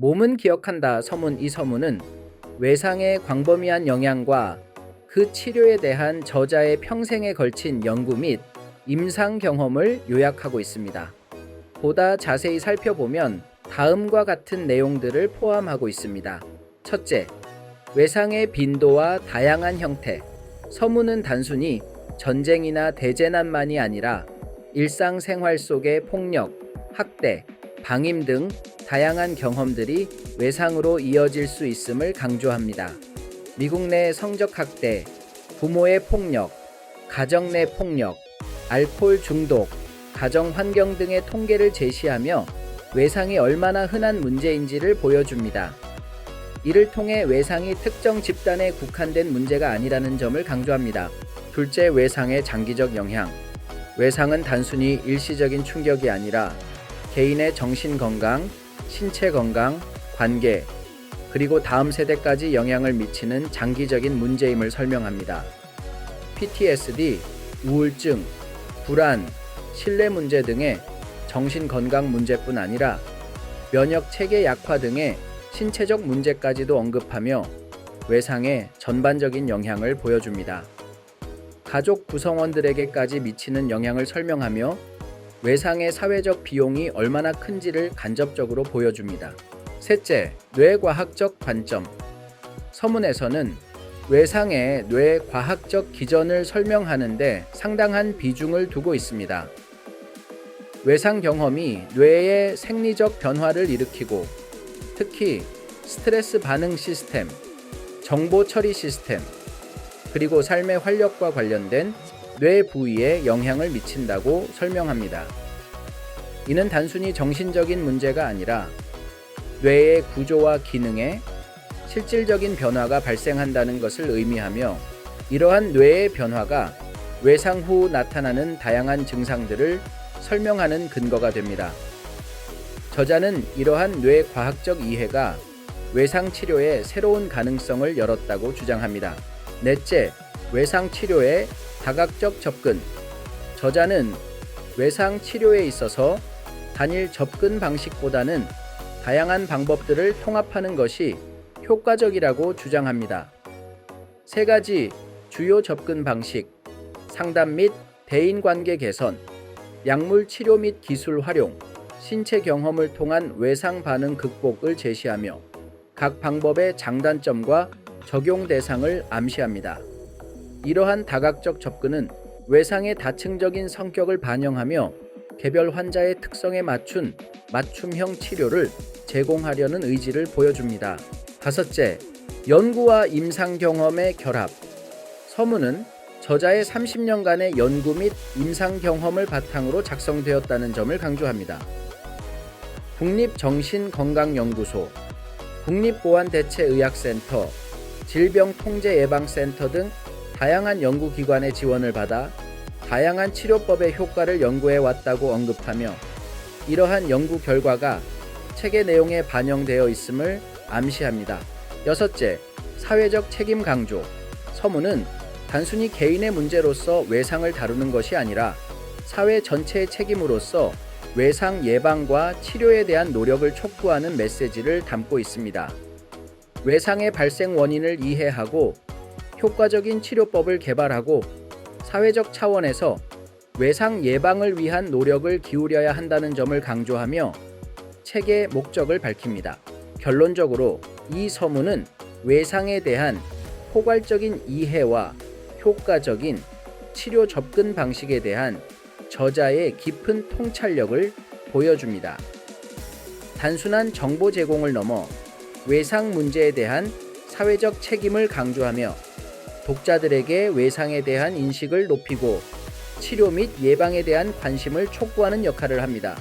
몸은 기억한다 서문 이 서문은 외상의 광범위한 영향과 그 치료에 대한 저자의 평생에 걸친 연구 및 임상 경험을 요약하고 있습니다. 보다 자세히 살펴보면 다음과 같은 내용들을 포함하고 있습니다. 첫째, 외상의 빈도와 다양한 형태. 서문은 단순히 전쟁이나 대재난만이 아니라 일상생활 속의 폭력, 학대, 방임 등 다양한 경험들이 외상으로 이어질 수 있음을 강조합니다. 미국 내 성적 학대, 부모의 폭력, 가정 내 폭력, 알코올 중독, 가정 환경 등의 통계를 제시하며 외상이 얼마나 흔한 문제인지를 보여줍니다. 이를 통해 외상이 특정 집단에 국한된 문제가 아니라는 점을 강조합니다. 둘째, 외상의 장기적 영향. 외상은 단순히 일시적인 충격이 아니라 개인의 정신 건강, 신체 건강, 관계, 그리고 다음 세대까지 영향을 미치는 장기적인 문제임을 설명합니다. PTSD, 우울증, 불안, 신뢰 문제 등의 정신 건강 문제뿐 아니라 면역 체계 약화 등의 신체적 문제까지도 언급하며 외상의 전반적인 영향을 보여줍니다. 가족 구성원들에게까지 미치는 영향을 설명하며 외상의 사회적 비용이 얼마나 큰지를 간접적으로 보여줍니다. 셋째, 뇌과학적 관점. 서문에서는 외상의 뇌과학적 기전을 설명하는데 상당한 비중을 두고 있습니다. 외상 경험이 뇌의 생리적 변화를 일으키고 특히 스트레스 반응 시스템, 정보 처리 시스템, 그리고 삶의 활력과 관련된 뇌 부위에 영향을 미친다고 설명합니다. 이는 단순히 정신적인 문제가 아니라 뇌의 구조와 기능에 실질적인 변화가 발생한다는 것을 의미하며 이러한 뇌의 변화가 외상 후 나타나는 다양한 증상들을 설명하는 근거가 됩니다. 저자는 이러한 뇌 과학적 이해가 외상 치료의 새로운 가능성을 열었다고 주장합니다. 넷째, 외상 치료의 다각적 접근. 저자는 외상 치료에 있어서 단일 접근 방식보다는 다양한 방법들을 통합하는 것이 효과적이라고 주장합니다. 세 가지 주요 접근 방식, 상담 및 대인 관계 개선, 약물 치료 및 기술 활용, 신체 경험을 통한 외상 반응 극복을 제시하며 각 방법의 장단점과 적용 대상을 암시합니다. 이러한 다각적 접근은 외상의 다층적인 성격을 반영하며 개별 환자의 특성에 맞춘 맞춤형 치료를 제공하려는 의지를 보여줍니다. 다섯째, 연구와 임상 경험의 결합. 서문은 저자의 30년간의 연구 및 임상 경험을 바탕으로 작성되었다는 점을 강조합니다. 국립정신건강연구소, 국립보안대체의학센터, 질병통제예방센터 등 다양한 연구기관의 지원을 받아 다양한 치료법의 효과를 연구해 왔다고 언급하며 이러한 연구 결과가 책의 내용에 반영되어 있음을 암시합니다. 여섯째, 사회적 책임 강조. 서문은 단순히 개인의 문제로서 외상을 다루는 것이 아니라 사회 전체의 책임으로서 외상 예방과 치료에 대한 노력을 촉구하는 메시지를 담고 있습니다. 외상의 발생 원인을 이해하고 효과적인 치료법을 개발하고 사회적 차원에서 외상 예방을 위한 노력을 기울여야 한다는 점을 강조하며 책의 목적을 밝힙니다. 결론적으로 이 서문은 외상에 대한 포괄적인 이해와 효과적인 치료 접근 방식에 대한 저자의 깊은 통찰력을 보여줍니다. 단순한 정보 제공을 넘어 외상 문제에 대한 사회적 책임을 강조하며 독자들에게 외상에 대한 인식을 높이고 치료 및 예방에 대한 관심을 촉구하는 역할을 합니다.